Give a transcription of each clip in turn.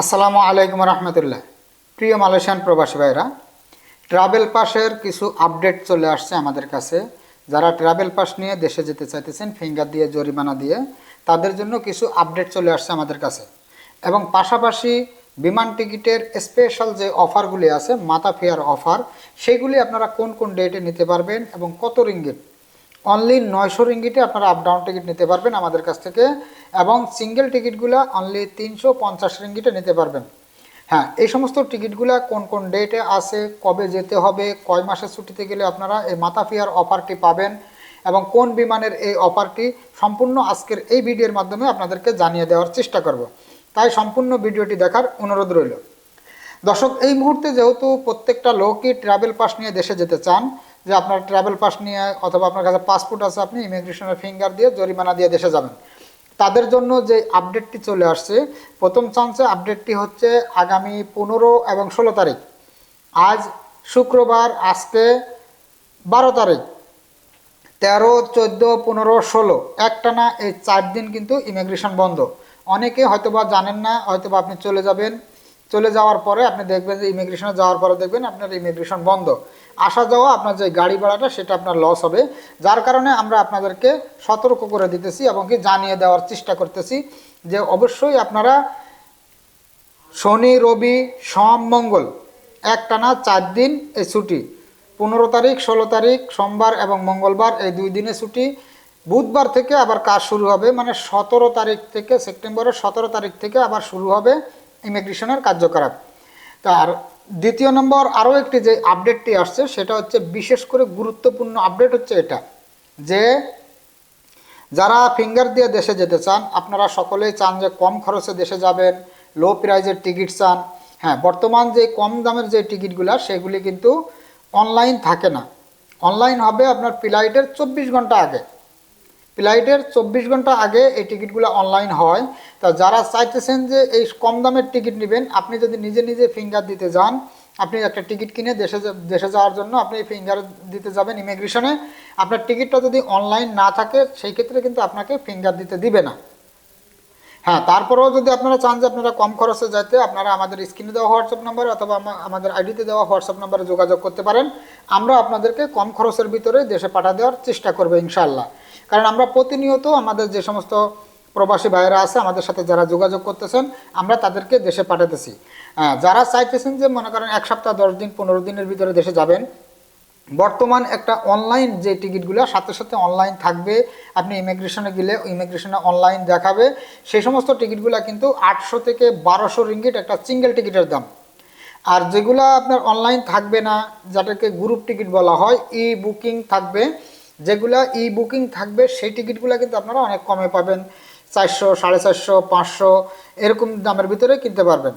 আসসালামু আলাইকুম রহমতুল্লাহ। প্রিয় মালয়েশিয়ান প্রবাসী ভাইরা ট্রাভেল পাসের কিছু আপডেট চলে আসছে আমাদের কাছে। যারা ট্রাভেল পাস নিয়ে দেশে যেতে চাইতেছেন ফিঙ্গার দিয়ে, জরিমানা দিয়ে, তাদের জন্য কিছু আপডেট চলে আসছে আমাদের কাছে। এবং পাশাপাশি বিমান টিকিটের স্পেশাল যে অফারগুলি আছে মাতা ফেয়ার অফার সেগুলি আপনারা কোন কোন ডেটে নিতে পারবেন এবং কত রিঙ্গিট অনলি নয়শো রিঙ্গিটে আপনারা আপ ডাউন টিকিট নিতে পারবেন আমাদের কাছ থেকে এবং সিঙ্গেল টিকিটগুলো অনলি তিনশো পঞ্চাশ রিঙ্গিটে নিতে পারবেন। হ্যাঁ এই সমস্ত টিকিটগুলো কোন কোন ডেটে আছে, কবে যেতে হবে, কয় মাসের ছুটিতে গেলে আপনারা এই মাতা ফিয়ার অফারটি পাবেন এবং কোন বিমানের এই অফারটি সম্পূর্ণ আজকের এই ভিডিওর মাধ্যমে আপনাদেরকে জানিয়ে দেওয়ার চেষ্টা করব। তাই সম্পূর্ণ ভিডিওটি দেখার অনুরোধ রইল। দর্শক, এই মুহূর্তে যেহেতু প্রত্যেকটা লোকই ট্রাভেল পাস নিয়ে দেশে যেতে চান যে আপনার ট্রাভেল পাস নিয়ে অথবা আপনার কাছে পাসপোর্ট আছে, আপনি ইমিগ্রেশনের ফিঙ্গার দিয়ে জরিমানা দিয়ে দেশে যাবেন। তাদের জন্য যে আপডেটটি চলে আসছে, প্রথম চান্সে আপডেটটি হচ্ছে আগামী পনেরো এবং ষোলো তারিখ। আজ শুক্রবার, আজকে বারো তারিখ। তেরো, চোদ্দ, পনেরো, ষোলো। একটানা এই চার দিন কিন্তু ইমিগ্রেশন বন্ধ। অনেকে হয়তোবা জানেন না, হয়তোবা আপনি চলে যাবেন। চলে যাওয়ার পরে আপনি দেখবেন যে ইমিগ্রেশনে যাওয়ার পরে দেখবেন আপনার ইমিগ্রেশন বন্ধ। আসা যাওয়া, আপনার যে গাড়ি ভাড়াটা, সেটা আপনার লস হবে। যার কারণে আমরা আপনাদেরকে সতর্ক করে দিতেছি এবং কি জানিয়ে দেওয়ার চেষ্টা করতেছি যে অবশ্যই আপনারা শনি, রবি, সোম, মঙ্গল একটানা চার দিন এই ছুটি। পনেরো তারিখ, ষোলো তারিখ, সোমবার এবং মঙ্গলবার এই দুই দিনে ছুটি। বুধবার থেকে আবার কাজ শুরু হবে মানে সতেরো তারিখ থেকে সেপ্টেম্বরের সতেরো তারিখ থেকে আবার শুরু হবে ইমিগ্রেশনের কার্যকলাপ। তার দ্বিতীয় নম্বর আরও একটি যে আপডেটটি আসছে, সেটা হচ্ছে বিশেষ করে গুরুত্বপূর্ণ আপডেট হচ্ছে এটা, যে যারা ফিঙ্গার দিয়ে দেশে যেতে চান, আপনারা সকলেই চান যে কম খরচে দেশে যাবেন লো প্রাইজের টিকিট চান। হ্যাঁ বর্তমান যে কম দামের যে টিকিটগুলো সেগুলি কিন্তু অনলাইন থাকে না। অনলাইন হবে আপনার ফ্লাইটের চব্বিশ ঘণ্টা আগে। ফ্লাইটের চব্বিশ ঘণ্টা আগে এই টিকিটগুলো অনলাইন হয়। তা যারা চাইতেছেন যে এই কম দামের টিকিট নেবেন, আপনি যদি নিজে নিজে ফিঙ্গার দিতে যান, আপনি একটা টিকিট কিনে দেশে দেশে যাওয়ার জন্য আপনি ফিঙ্গার দিতে যাবেন ইমিগ্রেশনে আপনার টিকিটটা যদি অনলাইন না থাকে, সেই ক্ষেত্রে কিন্তু আপনাকে ফিঙ্গার দিতে দিবে না। হ্যাঁ তারপরেও যদি আপনারা চান যে আপনারা কম খরচে যাইতে, আপনারা আমাদের স্ক্রিনে দেওয়া হোয়াটসঅ্যাপ নাম্বারে অথবা আমাদের আইডিতে দেওয়া হোয়াটসঅ্যাপ নাম্বারে যোগাযোগ করতে পারেন। আমরা আপনাদেরকে কম খরচের ভিতরে দেশে পাঠা দেওয়ার চেষ্টা করব ইনশাআল্লাহ। কারণ আমরা প্রতিনিয়ত আমাদের যে সমস্ত প্রবাসী ভাইয়েরা আছে, আমাদের সাথে যারা যোগাযোগ করতেছেন, আমরা তাদেরকে দেশে পাঠাতেছি। যারা চাইতেছেন যে মনে করেন এক সপ্তাহ, দশ দিন, পনেরো দিনের ভিতরে দেশে যাবেন, বর্তমান একটা অনলাইন যে টিকিটগুলো, সাথে সাথে অনলাইন থাকবে। আপনি ইমিগ্রেশনে গেলে ইমিগ্রেশনে অনলাইন দেখাবে। সেই সমস্ত টিকিটগুলো কিন্তু আটশো থেকে বারোশো রিঙ্গিট একটা সিঙ্গেল টিকিটের দাম। আর যেগুলো আপনার অনলাইন থাকবে না যেটাকে গ্রুপ টিকিট বলা হয় ই বুকিং থাকবে। যেগুলা ই বুকিং থাকবে, সেই টিকিটগুলো কিন্তু আপনারা অনেক কমে পাবেন। চারশো, সাড়ে চারশো, পাঁচশো, এরকম দামের ভিতরে কিনতে পারবেন।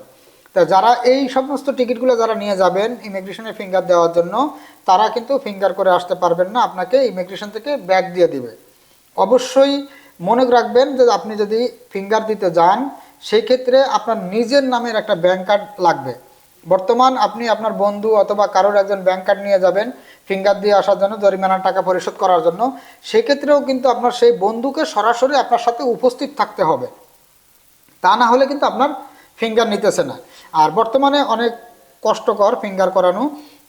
তা যারা এই সমস্ত টিকিটগুলো যারা নিয়ে যাবেন ইমিগ্রেশনে ফিঙ্গার দেওয়ার জন্য, তারা কিন্তু ফিঙ্গার করে আসতে পারবেন না, আপনাকে ইমিগ্রেশন থেকে ব্যাগ দিয়ে দিবে। অবশ্যই মনে রাখবেন যে আপনি যদি ফিঙ্গার দিতে যান সেই ক্ষেত্রে আপনার নিজের নামের একটা ব্যাংক কার্ড লাগবে। বর্তমান আপনি আপনার বন্ধু অথবা কারোর একজন ব্যাংক কার্ড নিয়ে যাবেন ফিঙ্গার দিয়ে আসার জন্য, জরিমানার টাকা পরিশোধ করার জন্য, সেক্ষেত্রেও কিন্তু আপনার সেই বন্ধুকে সরাসরি আপনার সাথে উপস্থিত থাকতে হবে। তা না হলে কিন্তু আপনার ফিঙ্গার নিতেছে না। আর বর্তমানে অনেক কষ্টকর ফিঙ্গার করানো,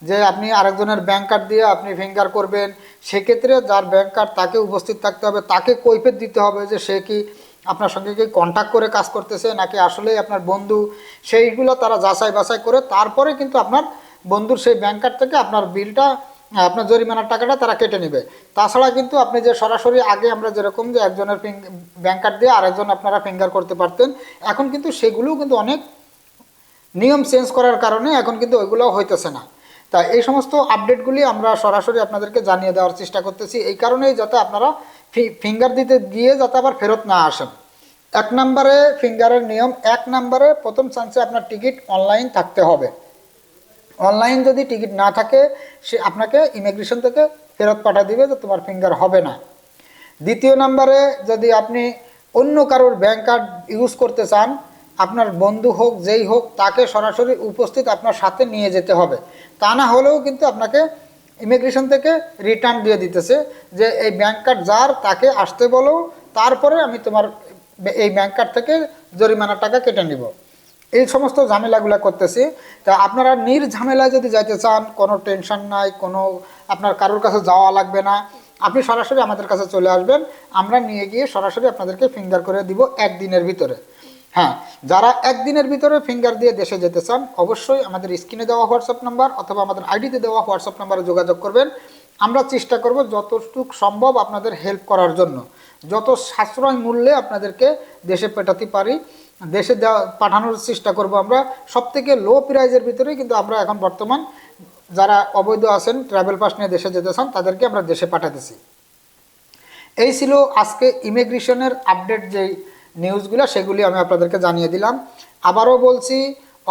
যে আপনি আরেকজনের ব্যাংক কার্ড দিয়ে আপনি ফিঙ্গার করবেন, সেক্ষেত্রে যার ব্যাংক কার্ড তাকে উপস্থিত থাকতে হবে, তাকে কৈফেত দিতে হবে যে সে কি আপনার সঙ্গে কি কন্ট্যাক্ট করে কাজ করতেছে, নাকি আসলেই আপনার বন্ধু, সেইগুলো তারা যাচাই বাছাই করে, তারপরে কিন্তু আপনার বন্ধুর সেই ব্যাংক কার্ড থেকে আপনার বিলটা আপনার জরিমানার টাকাটা তারা কেটে নেবে। তাছাড়া কিন্তু আপনি যে সরাসরি আগে আমরা যেরকম যে একজনের ব্যাংক কার্ড দিয়ে আরেকজন আপনারা ফিঙ্গার করতে পারতেন, এখন কিন্তু সেগুলোও কিন্তু অনেক নিয়ম চেঞ্জ করার কারণে এখন কিন্তু ওইগুলো হইতেছে না। তা এই সমস্ত আপডেটগুলি আমরা সরাসরি আপনাদেরকে জানিয়ে দেওয়ার চেষ্টা করতেছি। এই কারণেই যাতে আপনারা ফিঙ্গার দিতে গিয়ে যাতে আবার ফেরত না আসেন। এক নম্বরে ফিঙ্গারের নিয়ম, এক নম্বরে প্রথম চান্সে আপনার টিকিট অনলাইন থাকতে হবে। অনলাইন যদি টিকিট না থাকে, সে আপনাকে ইমিগ্রেশন থেকে ফেরত পাঠা দিবে যে তোমার ফিঙ্গার হবে না। দ্বিতীয় নম্বরে, যদি আপনি অন্য কারোর ব্যাংক কার্ড ইউজ করতে চান, আপনার বন্ধু হোক, যেই হোক, তাকে সরাসরি উপস্থিত আপনার সাথে নিয়ে যেতে হবে। তা না হলেও কিন্তু আপনাকে ইমিগ্রেশন থেকে রিটার্ন দিয়ে দিতেছে যে, এই ব্যাংক কার্ড যার, তাকে আসতে বলো, তারপরে আমি তোমার এই ব্যাংক কার্ড থেকে জরিমানার টাকা কেটে নিব। এই সমস্ত ঝামেলাগুলো করতেছি। তা আপনারা নির্ঝামেলায় যদি যাইতে চান, কোনো টেনশন নাই, কোনো আপনার কারোর কাছে যাওয়া লাগবে না, আপনি সরাসরি আমাদের কাছে চলে আসবেন। আমরা নিয়ে গিয়ে সরাসরি আপনাদেরকে ফিঙ্গার করে দিব একদিনের ভিতরে। হ্যাঁ যারা একদিনের ভিতরে ফিঙ্গার দিয়ে দেশে যেতে চান, অবশ্যই আমাদের স্ক্রিনে দেওয়া হোয়াটসঅ্যাপ নাম্বার অথবা আমাদের আইডিতে দেওয়া হোয়াটসঅ্যাপ নাম্বারে যোগাযোগ করবেন। আমরা চেষ্টা করব যতটুকু সম্ভব আপনাদের হেল্প করার জন্য। যত সাশ্রয় মূল্যে আপনাদেরকে দেশে পেটাতে পারি দেশে দেওয়া পাঠানোর চেষ্টা করব আমরা সব থেকে লো প্রাইজের ভিতরে কিন্তু আমরা এখন বর্তমান যারা অবৈধ আছেন ট্রাভেল পাস নিয়ে দেশে যেতে চান, তাদেরকে আমরা দেশে পাঠাতেছি। এই ছিল আজকে ইমিগ্রেশনের আপডেট যেই নিউজগুলো সেগুলি আমি আপনাদেরকে জানিয়ে দিলাম। আবারও বলছি,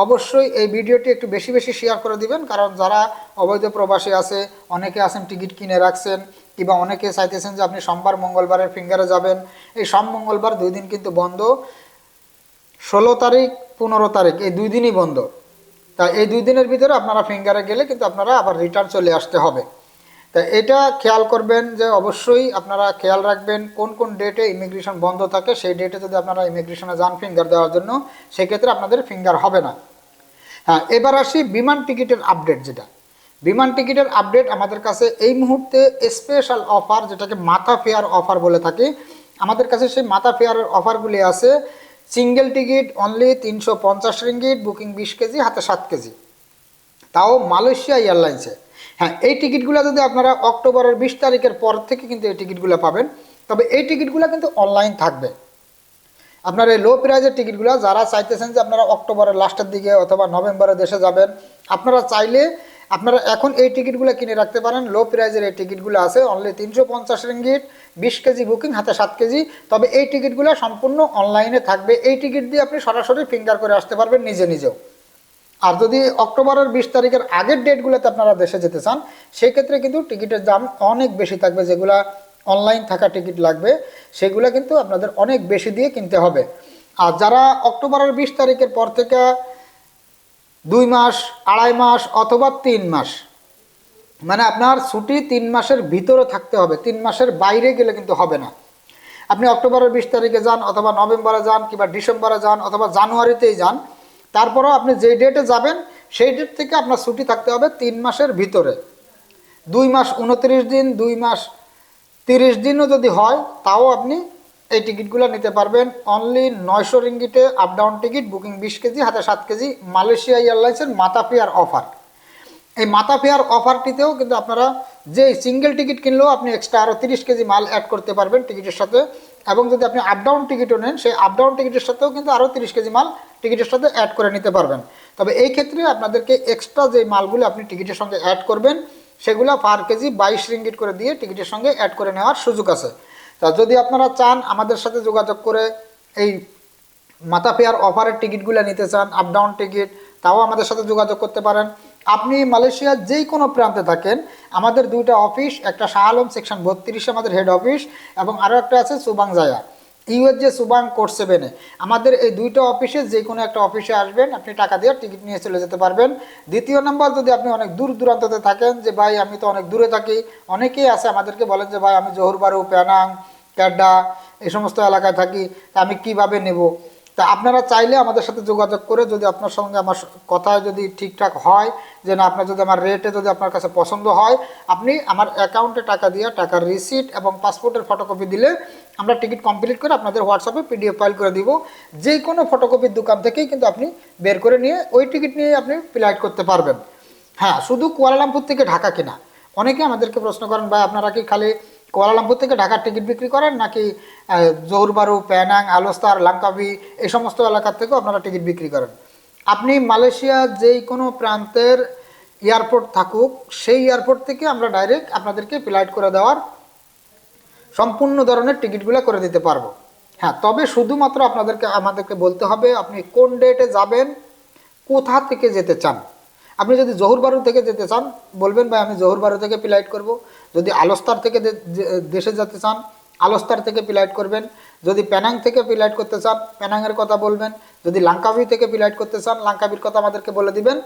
অবশ্যই এই ভিডিওটি একটু বেশি বেশি শেয়ার করে দিবেন, কারণ যারা অবৈধ প্রবাসী আছে, অনেকে আছেন টিকিট কিনে রাখছেন, কিংবা অনেকে চাইতেছেন যে আপনি সোমবার, মঙ্গলবারের ফিঙ্গারে যাবেন। এই সোম, মঙ্গলবার দুই দিন কিন্তু বন্ধ। ষোলো তারিখ, পনেরো তারিখ, এই দুই দিনই বন্ধ। তা এই দুই দিনের ভিতরে আপনারা ফিঙ্গারে গেলে কিন্তু আপনারা আবার রিটার্ন চলে আসতে হবে। তা এটা খেয়াল করবেন যে অবশ্যই আপনারা খেয়াল রাখবেন কোন কোন ডেটে ইমিগ্রেশন বন্ধ থাকে, সেই ডেটে যদি আপনারা ইমিগ্রেশনে যান ফিঙ্গার দেওয়ার জন্য, সেক্ষেত্রে আপনাদের ফিঙ্গার হবে না। হ্যাঁ এবার আসি বিমান টিকিটের আপডেট যেটা। বিমান টিকিটের আপডেট আমাদের কাছে এই মুহূর্তে স্পেশাল অফার যেটাকে মাথা ফেয়ার অফার বলে থাকি, আমাদের কাছে সেই মাথা ফেয়ারের অফারগুলি আছে সিঙ্গেল টিকিট অনলি তিনশো পঞ্চাশ রিঙ্গিট বুকিং বিশ কেজি, হাতে সাত কেজি। তাও মালয়েশিয়া এয়ারলাইন্সে। হ্যাঁ এই টিকিটগুলো যদি আপনারা অক্টোবরের বিশ তারিখের পর থেকে কিন্তু এই টিকিটগুলো পাবেন, তবে এই টিকিটগুলো কিন্তু অনলাইন থাকবে। আপনার এই লো প্রাইজের টিকিটগুলো, যারা চাইতেছেন যে আপনারা অক্টোবরের লাস্টের দিকে অথবা নভেম্বরে দেশে যাবেন, আপনারা চাইলে আপনারা এখন এই টিকিটগুলো কিনে রাখতে পারেন। লো প্রাইজের এই টিকিটগুলো আছে অনলি তিনশো পঞ্চাশ রিঙ্গিট বিশ কেজি বুকিং হাতে সাত কেজি। তবে এই টিকিটগুলো সম্পূর্ণ অনলাইনে থাকবে। এই টিকিট দিয়ে আপনি সরাসরি ফিঙ্গার করে আসতে পারবেন নিজে নিজেও। আর যদি অক্টোবরের বিশ তারিখের আগের ডেটগুলোতে আপনারা দেশে যেতে চান, সেক্ষেত্রে কিন্তু টিকিটের দাম অনেক বেশি থাকবে। যেগুলা অনলাইন থাকা টিকিট লাগবে, সেগুলো কিন্তু আপনাদের অনেক বেশি দিয়ে কিনতে হবে। আর যারা অক্টোবরের বিশ তারিখের পর থেকে দুই মাস, আড়াই মাস অথবা তিন মাস। মানে আপনার ছুটি তিন মাসের ভিতরে থাকতে হবে, তিন মাসের বাইরে গেলে কিন্তু হবে না। আপনি অক্টোবরের বিশ তারিখে যান অথবা নভেম্বরে যান কিংবা ডিসেম্বরে যান অথবা জানুয়ারিতেই যান, তারপরেও আপনি যেই ডেটে যাবেন, সেই ডেট থেকে আপনার ছুটি থাকতে হবে তিন মাসের ভিতরে। দুই মাস উনত্রিশ দিন, দুই মাস তিরিশ দিনও যদি হয়, তাও আপনি এই টিকিটগুলো নিতে পারবেন অনলি নয়শো রিঙ্গিটে আপ ডাউন টিকিট বুকিং বিশ কেজি, হাতে সাত কেজি মালয়েশিয়া এয়ারলাইন্সের মাতা ফেয়ার অফার এই মাতা ফেয়ার অফারটিতেও কিন্তু আপনারা যে সিঙ্গেল টিকিট কিনলেও আপনি এক্সট্রা আরও তিরিশ কেজি মাল অ্যাড করতে পারবেন টিকিটের সাথে এবং যদি আপনি আপ ডাউন টিকিটও নেন, সেই আপ ডাউন টিকিটের সাথেও কিন্তু আরও তিরিশ কেজি মাল টিকিটের সাথে অ্যাড করে নিতে পারবেন। তবে এই ক্ষেত্রে আপনাদেরকে এক্সট্রা যে মালগুলো আপনি টিকিটের সঙ্গে অ্যাড করবেন, সেগুলো পার কেজি বাইশ রিঙ্গিট করে দিয়ে টিকিটের সঙ্গে অ্যাড করে নেওয়ার সুযোগ আছে। তা যদি আপনারা চান আমাদের সাথে যোগাযোগ করে এই মাথা ফেয়ার অফারের টিকিটগুলো নিতে চান আপ ডাউন টিকিট তাও আমাদের সাথে যোগাযোগ করতে পারেন। আপনি মালয়েশিয়ার যেই কোনো প্রান্তে থাকেন, আমাদের দুইটা অফিস একটা শাহ আলম সেকশন বত্রিশে আমাদের হেড অফিস এবং আরও একটা আছে সুবাং ইউএস যে সুবাং কোর্ট সেভেনে আমাদের এই দুইটা অফিসে যে কোনো একটা অফিসে আসবেন, আপনি টাকা দিয়ে টিকিট নিয়ে চলে যেতে পারবেন। দ্বিতীয় নাম্বার, যদি আপনি অনেক দূর দূরান্ততে থাকেন যে, ভাই, আমি তো অনেক দূরে থাকি। অনেকেই আছে আমাদেরকে বলেন যে, ভাই, আমি জহুরবারু, প্যানাং, ক্যাডা, এই সমস্ত এলাকায় থাকি, আমি কীভাবে নেব? তা আপনারা চাইলে আমাদের সাথে যোগাযোগ করে যদি আপনার সঙ্গে আমার কথায় যদি ঠিকঠাক হয়, যে না আপনার যদি আমার রেটে যদি আপনার কাছে পছন্দ হয়, আপনি আমার অ্যাকাউন্টে টাকা দিয়ে টাকার রিসিট এবং পাসপোর্টের ফটোকপি দিলে আমরা টিকিট কমপ্লিট করে আপনাদের হোয়াটসঅ্যাপে পিডিএফ ফাইল করে দিব। যে কোনো ফটোকপির দোকান থেকেই কিন্তু আপনি বের করে নিয়ে ওই টিকিট নিয়ে আপনি ফ্লাইট করতে পারবেন। হ্যাঁ শুধু কুয়ালালামপুর থেকে ঢাকা কিনা। অনেকে আমাদেরকে প্রশ্ন করেন, ভাই, আপনারা কি খালি কুয়ালালামপুর থেকে ঢাকার টিকিট বিক্রি করেন নাকি জহুরবারু, প্যানাং, আলোস্তার লাঙ্কাবি এই সমস্ত এলাকার থেকেও আপনারা টিকিট বিক্রি করেন। আপনি মালয়েশিয়ার যেই কোনো প্রান্তের এয়ারপোর্ট থাকুক, সেই এয়ারপোর্ট থেকে আমরা ডাইরেক্ট আপনাদেরকে ফ্লাইট করে দেওয়ার সম্পূর্ণ ধরনের টিকিটগুলো করে দিতে পারব। হ্যাঁ তবে শুধুমাত্র আপনাদেরকে, আমাদেরকে বলতে হবে আপনি কোন ডেটে যাবেন, কোথা থেকে যেতে চান। আপনি যদি জহুরবারু থেকে যেতে চান, বলবেন ভাই আমি জহুরবারু থেকে ফ্লাইট করব। যদি আলোস্তার থেকে দেশে যেতে চান, আলোস্তার থেকে ফ্লাইট করবেন। যদি প্যানাং থেকে ফ্লাইট করতে চান প্যানাংয়ের কথা বলবেন। যদি লাঙ্কাবি থেকে ফ্লাইট করতে চান, লাঙ্কাভির কথা আমাদেরকে বলে দিবেন।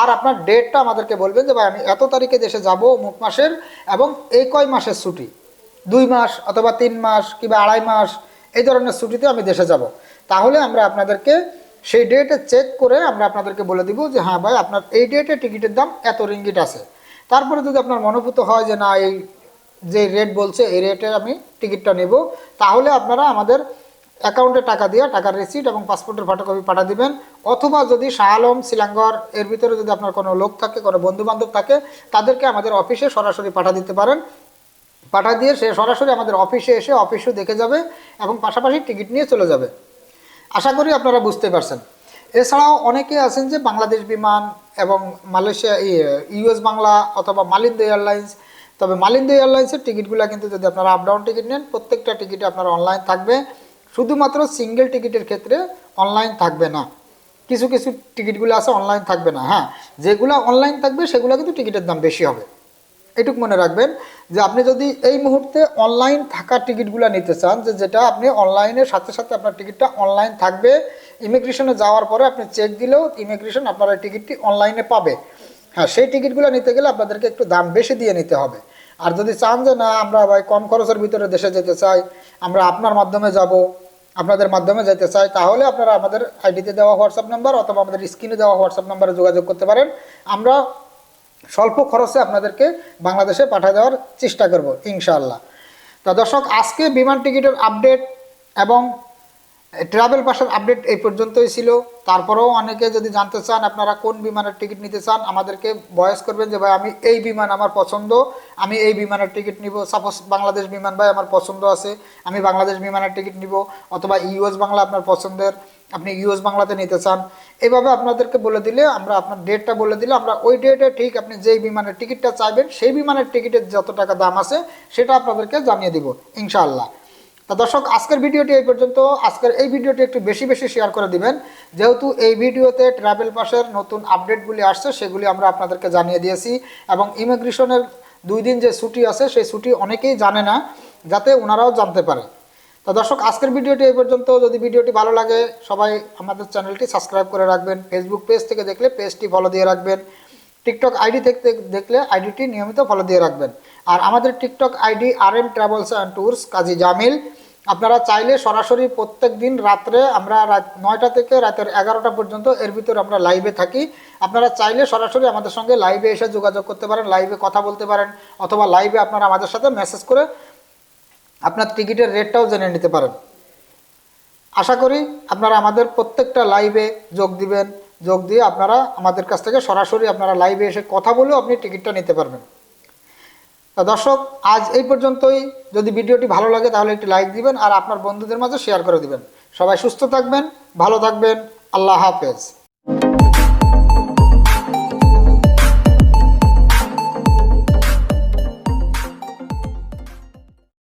আর আপনার ডেটটা আমাদেরকে বলবেন যে, ভাই, আমি এত তারিখে দেশে যাব মুখ মাসের, এবং এই কয় মাসের ছুটি? দুই মাস অথবা তিন মাস কিংবা আড়াই মাস, এই ধরনের ছুটিতে আমি দেশে যাব। তাহলে আমরা আপনাদেরকে সেই ডেটে চেক করে আমরা আপনাদেরকে বলে দিব যে হ্যাঁ ভাই, আপনার এই ডেটে টিকিটের দাম এত রিঙ্গিট আছে। তারপরে যদি আপনার মনোভূত হয় যে, না, এই যে রেট বলছে, এই রেটে আমি টিকিটটা নেব, তাহলে আপনারা আমাদের অ্যাকাউন্টে টাকা দিয়ে টাকার রিসিট এবং পাসপোর্টের ফটোকপি পাঠা দিবেন। অথবা যদি শাহ আলম শিলাঙ্গর এর ভিতরে যদি আপনার কোনো লোক থাকে, কোনো বন্ধু বান্ধব থাকে, তাদেরকে আমাদের অফিসে সরাসরি পাঠা দিতে পারেন। পাঠা দিয়ে সে সরাসরি আমাদের অফিসে এসে অফিসও দেখে যাবে এবং পাশাপাশি টিকিট নিয়ে চলে যাবে। আশা করি আপনারা বুঝতে পারছেন। এছাড়াও অনেকে আছেন যে বাংলাদেশ বিমান এবং মালয়েশিয়া ইউএস বাংলা অথবা মালিন্দ এয়ারলাইন্স, তবে মালিন্দ এয়ারলাইন্সের টিকিটগুলো কিন্তু যদি আপনারা আপ ডাউন টিকিট নেন, প্রত্যেকটা টিকিটে আপনার অনলাইন থাকবে। শুধুমাত্র সিঙ্গেল টিকিটের ক্ষেত্রে অনলাইন থাকবে না। কিছু কিছু টিকিটগুলো আছে অনলাইন থাকবে না। হ্যাঁ যেগুলো অনলাইন থাকবে, সেগুলো কিন্তু টিকিটের দাম বেশি হবে। এটুক মনে রাখবেন যে আপনি যদি এই মুহূর্তে অনলাইন থাকা টিকিটগুলো নিতে চান, যে যেটা আপনি অনলাইনের সাথে সাথে আপনার টিকিটটা অনলাইন থাকবে ইমিগ্রেশনে যাওয়ার পরে আপনি চেক দিলেও ইমিগ্রেশন আপনার টিকিটটি অনলাইনে পাবে। হ্যাঁ সেই টিকিটগুলো নিতে গেলে আপনাদেরকে একটু দাম বেশি দিয়ে নিতে হবে। আর যদি চান যে না, আমরা ভাই কম খরচের ভিতরে দেশে যেতে চাই, আমরা আপনার মাধ্যমে যাব, আপনাদের মাধ্যমে যেতে চাই, তাহলে আপনারা আমাদের আইডিতে দেওয়া হোয়াটসঅ্যাপ নাম্বার অথবা আমাদের স্ক্রিনে দেওয়া হোয়াটসঅ্যাপ নাম্বারে যোগাযোগ করতে পারেন। আমরা স্বল্প খরচে আপনাদেরকে বাংলাদেশে পাঠিয়ে দেওয়ার চেষ্টা করব, ইনশাআল্লাহ। তা দর্শক, আজকে বিমান টিকিটের আপডেট এবং ট্রাভেল পাসের আপডেট এই পর্যন্তই ছিল। তারপরেও অনেকে যদি জানতে চান আপনারা কোন বিমানের টিকিট নিতে চান, আমাদেরকে বয়স করবেন যে, ভাই, আমি এই বিমান আমার পছন্দ, আমি এই বিমানের টিকিট নিব। সাপোজ বাংলাদেশ বিমান, ভাই, আমার পছন্দ আছে, আমি বাংলাদেশ বিমানের টিকিট নিব অথবা ইউএস বাংলা আপনার পছন্দের। আপনি ইউএস বাংলাতে নিতে চান, এভাবে আপনাদেরকে বলে দিলে আমরা আপনার ডেটটা বলে দিলে আমরা ওই ডেটে ঠিক আপনি যেই বিমানের টিকিটটা চাইবেন, সেই বিমানের টিকিটের যত টাকা দাম আছে, সেটা আপনাদেরকে জানিয়ে দিব, ইনশাআল্লাহ। তা দর্শক, আজকের ভিডিওটি এই পর্যন্ত। আজকের এই ভিডিওটি একটু বেশি বেশি শেয়ার করে দিবেন। যেহেতু এই ভিডিওতে ট্রাভেল পাসের নতুন আপডেটগুলি আসছে, সেগুলি আমরা আপনাদেরকে জানিয়ে দিয়েছি এবং ইমিগ্রেশনের দুই দিন যে ছুটি আছে, সেই ছুটি অনেকেই জানে না, যাতে ওনারাও জানতে পারে। দর্শক, আজকের ভিডিওটি এই পর্যন্ত যদি ভিডিওটি ভালো লাগে, সবাই আমাদের চ্যানেলটি সাবস্ক্রাইব করে রাখবেন। ফেসবুক পেজ থেকে দেখলে পেজটি ফলো দিয়ে রাখবেন। টিকটক আইডি থেকে দেখলে আইডিটি নিয়মিত ফলো দিয়ে রাখবেন। আর আমাদের TikTok ID R M travels and tours Kazi Jamil. আপনারা চাইলে সরাসরি প্রত্যেক দিন রাত্রে আমরা রাত নয়টা থেকে রাতের এগারোটা পর্যন্ত এর ভিতরে আমরা লাইভে থাকি। আপনারা চাইলে সরাসরি আমাদের সঙ্গে লাইভে এসে যোগাযোগ করতে পারেন লাইভে কথা বলতে পারেন, অথবা লাইভে আপনারা আমাদের সাথে মেসেজ করে আপনার টিকিটের রেটটাও জেনে নিতে পারেন। আশা করি আপনারা আমাদের প্রত্যেকটা লাইভে যোগ দিবেন। যোগ দিয়ে আপনারা আমাদের কাছ থেকে সরাসরি আপনারা লাইভে এসে কথা বলেও আপনি টিকিটটা নিতে পারবেন। তা দর্শক, আজ এই পর্যন্তই। যদি ভিডিওটি ভালো লাগে তাহলে একটি লাইক দিবেন আর আপনার বন্ধুদের মাঝে শেয়ার করে দিবেন। সবাই সুস্থ থাকবেন, ভালো থাকবেন। আল্লাহ হাফেজ।